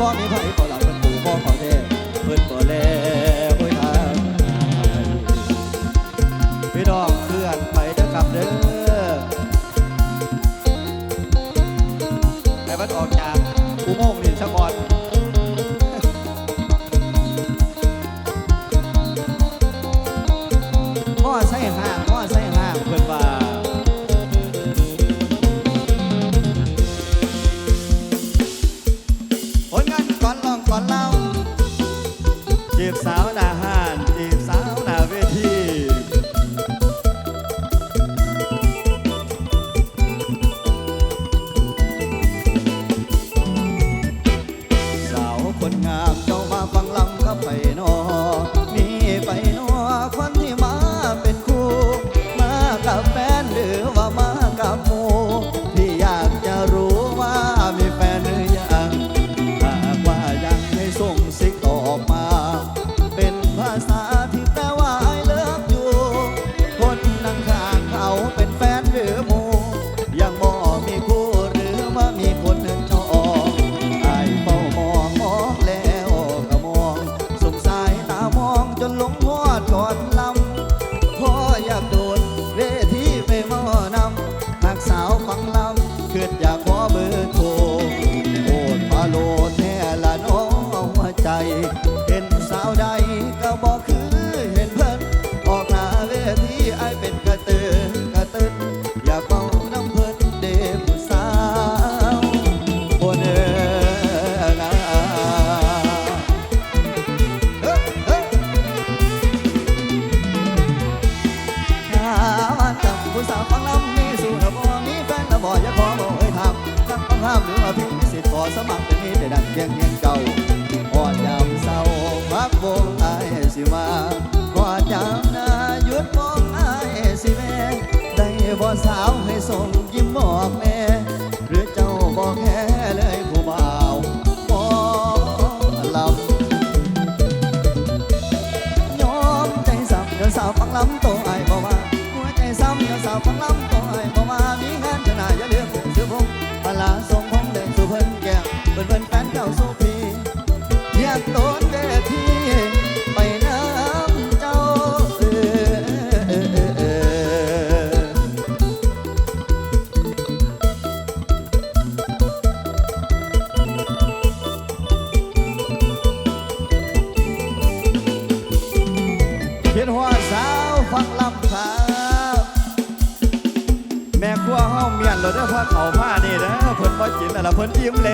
花没开 สาวให้ส่งยิ้มมอบ เพิ่นยิ้มแล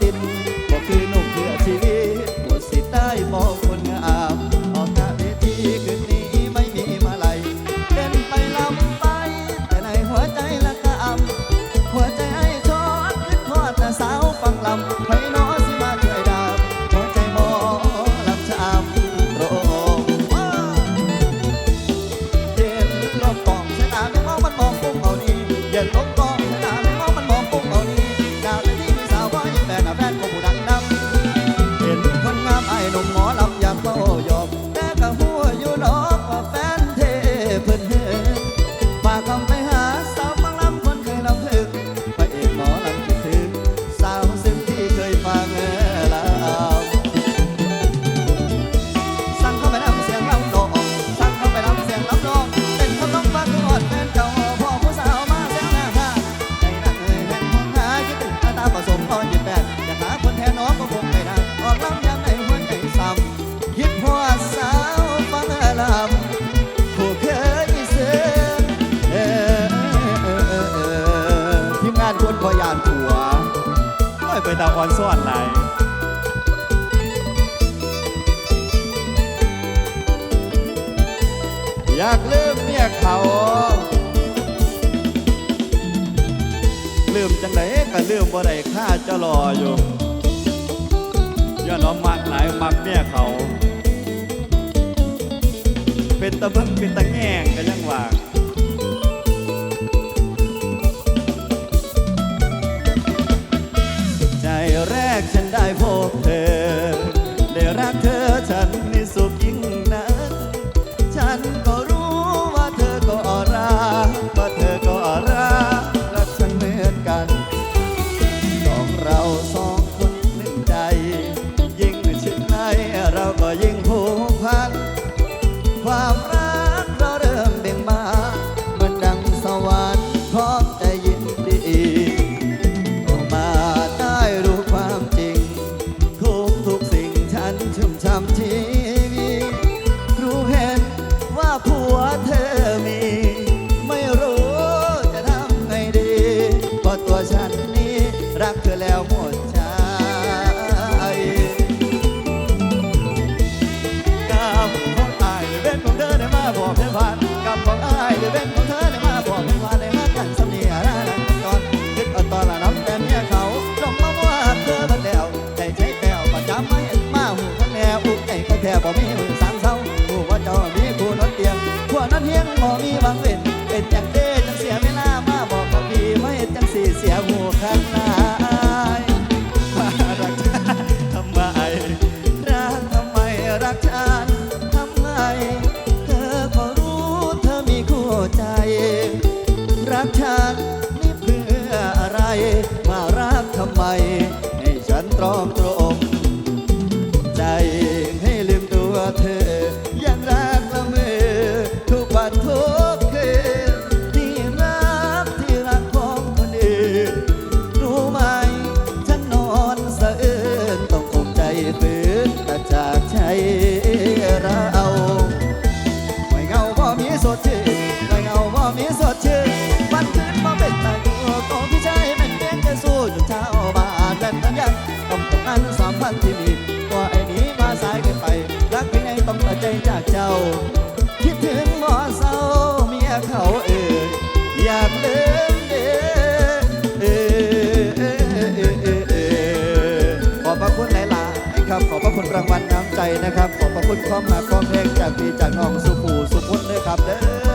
tip. pagan pejo. พรสวรไหลอยากลืมเมียเขาลืมจังไดก็ลืมบ่ได้ข้าจะรออยู่ย้อนน้อมักไหนามักเมียเขา เป็นตะบึงเป็นตะแง่งก็ยังหว่างะครับ ขอบพระคุณความหาความแรงจากพี่จากน้องสุภูสุพุทธนะครับเด้อ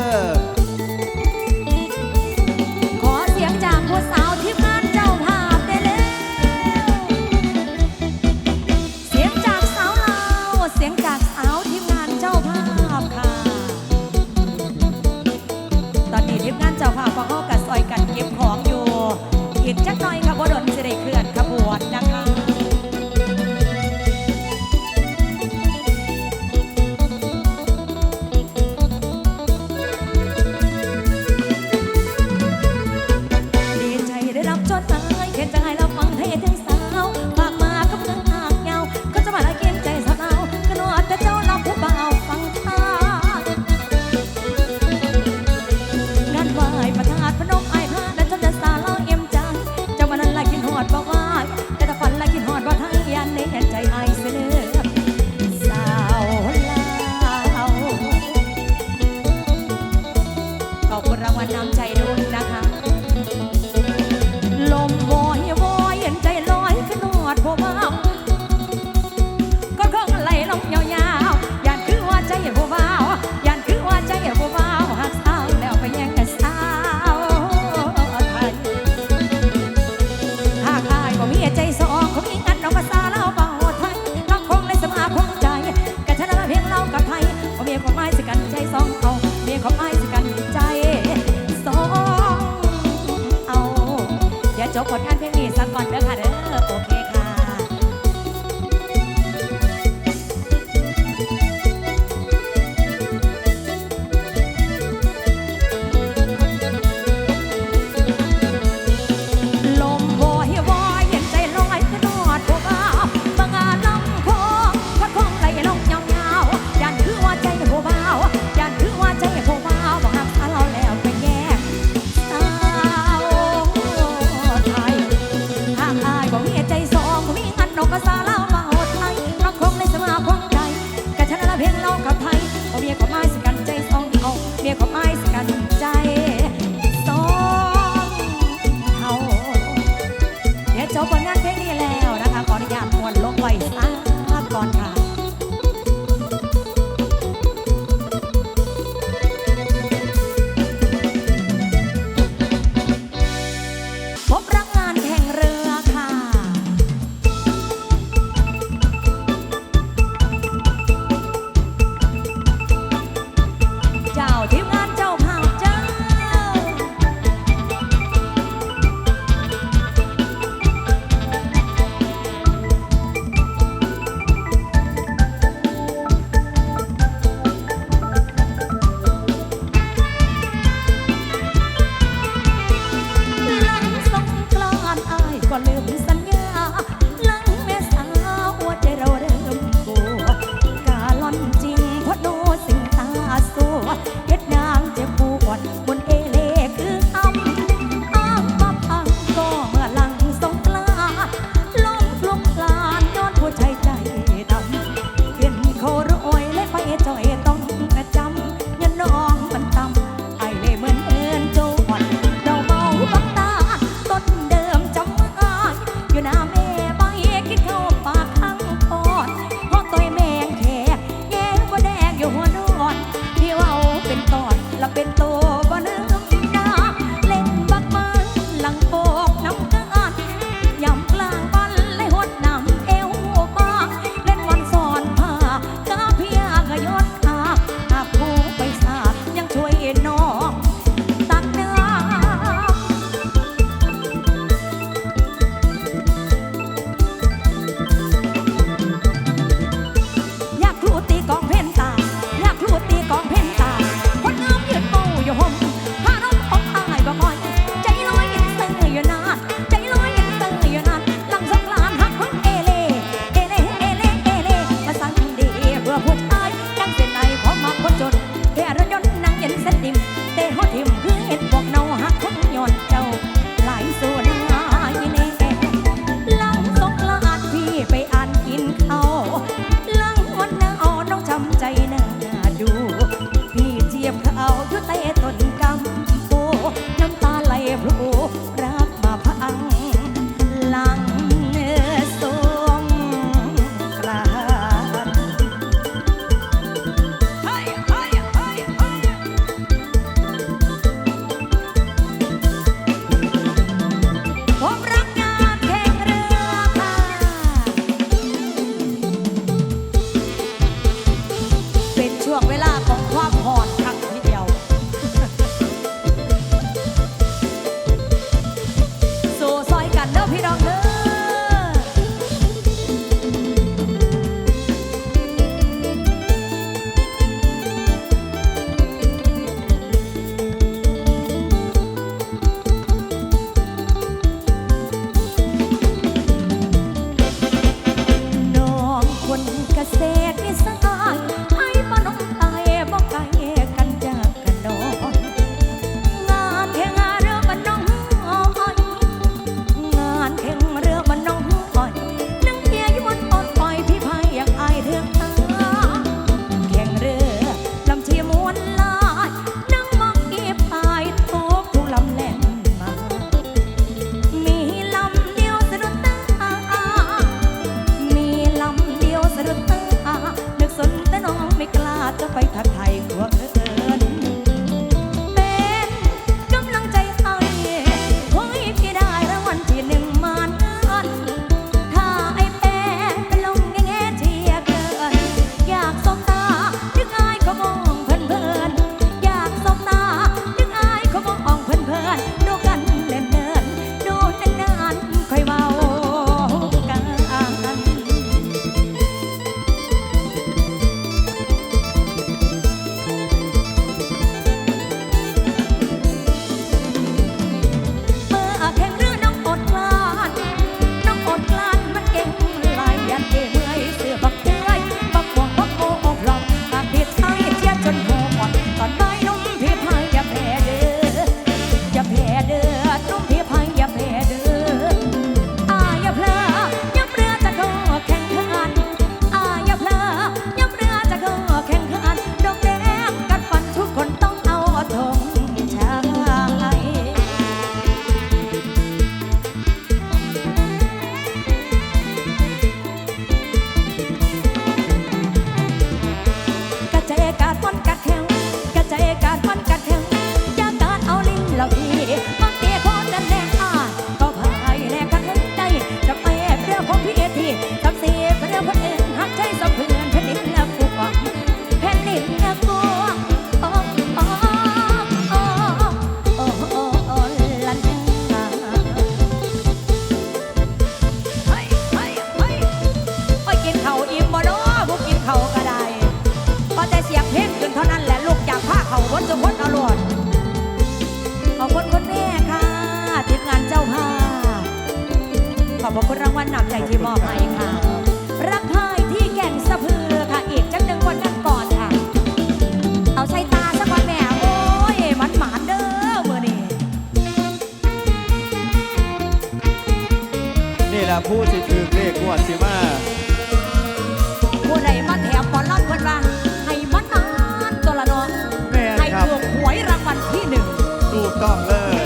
love.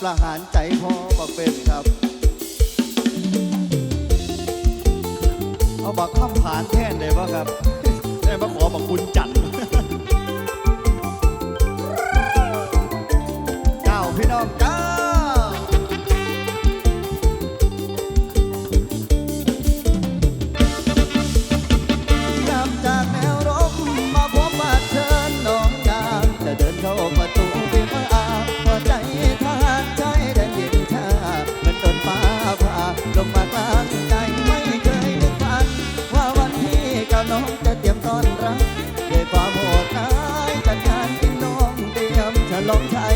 ประหารใจพอบอกเป็นครับ เอาบอกข้ามผ่านแท่นได้ปะครับได้มาขอบอกคุณจัด long time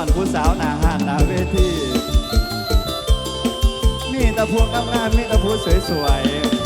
อนผู้สาวหน้าห้านหน้าเวทีมีแต่พวงกำงามมีแต่ผู้สวยๆ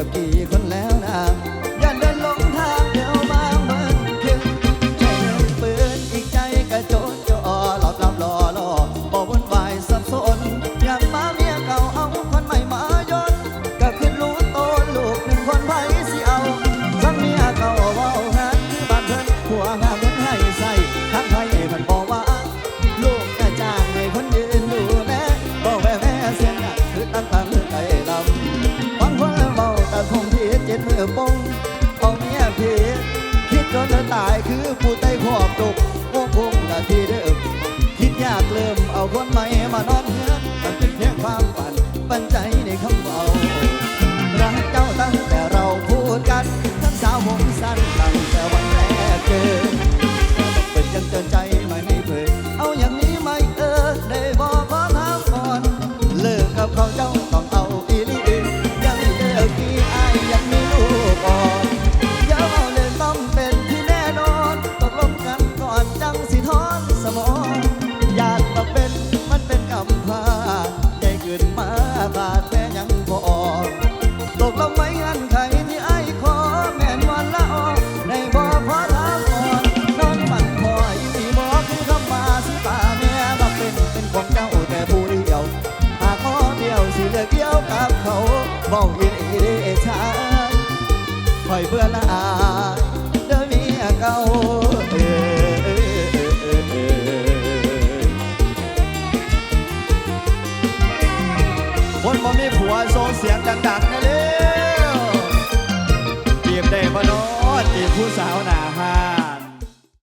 กับกี่คนแล้วนะ